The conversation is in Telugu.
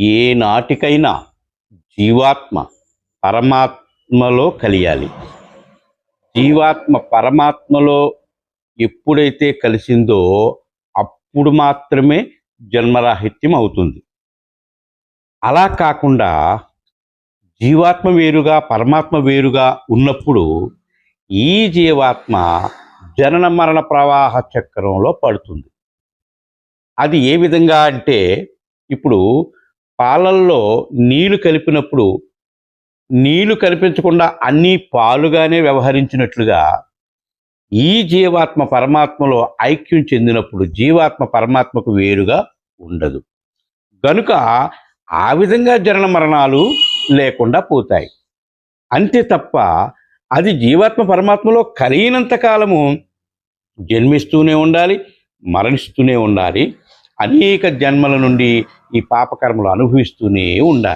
ఏనాటికైనా జీవాత్మ పరమాత్మలో కలియాలి. జీవాత్మ పరమాత్మలో ఎప్పుడైతే కలిసిందో అప్పుడు మాత్రమే జన్మరాహిత్యం అవుతుంది. అలా కాకుండా జీవాత్మ వేరుగా పరమాత్మ వేరుగా ఉన్నప్పుడు ఈ జీవాత్మ జనన మరణ ప్రవాహ చక్రంలో పడుతుంది. అది ఏ విధంగా అంటే ఇప్పుడు పాలల్లో నీళ్ళు కలిపినప్పుడు నీళ్ళు కల్పించకుండా అన్నీ పాలుగానే వ్యవహరించినట్లుగా ఈ జీవాత్మ పరమాత్మలో ఐక్యం చెందినప్పుడు జీవాత్మ పరమాత్మకు వేరుగా ఉండదు. గనుక ఆ విధంగా జనన మరణాలు లేకుండా పోతాయి. అంతే తప్ప అది జీవాత్మ పరమాత్మలో కలిగినంత కాలము జన్మిస్తూనే ఉండాలి మరణిస్తూనే ఉండాలి. అనేక జన్మల నుండి ఈ పాపకర్మలు అనుభవిస్తూనే ఉండాలి.